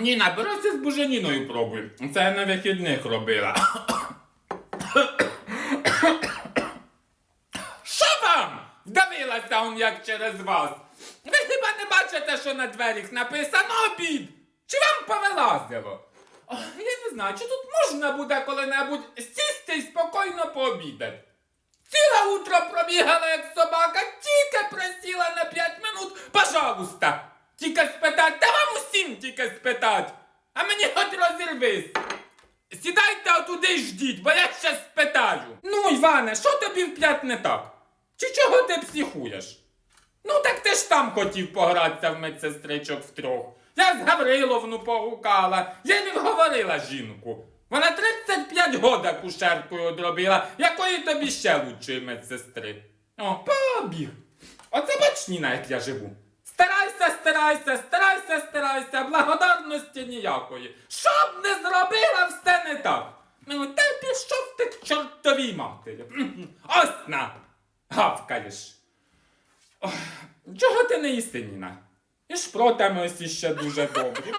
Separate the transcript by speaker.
Speaker 1: Ніна, берися з буженіною пробуй. Це я на вихідних робила. Що вам? Вдавилася он як через вас. Ви хіба не бачите, що на дверях написано обід? Чи вам повилазило? Ох, я не знаю, чи тут можна буде коли-небудь сісти і спокійно пообідати. Ціле утро пробігала, як собака, тільки присіла на 5 минут, пожалуйста. Тільки усім тільки спитать. А мені хоч розірвись. Сідайте отуди й ждіть, бо я щас спитаю. Ну, Іване, що тобі в п'ять не так? Чи чого ти психуєш? Ну так ти ж там хотів погратися в медсестричок втрьох. Я з Гавриловну погукала, я не вговорила жінку. Вона 35 года кушеркою одробила, якої тобі ще лучшої медсестри. О, побіг. Оце бач, Ніна, як я живу. Старайся, старайся, старайся, благодарності ніякої. Що б не зробила, все не так. Ну, та пішов ти к чортовій матері. Ось на, гавкаєш. Ох, Чого ти не їси, Ніна? І шпротами ось іще дуже добрі.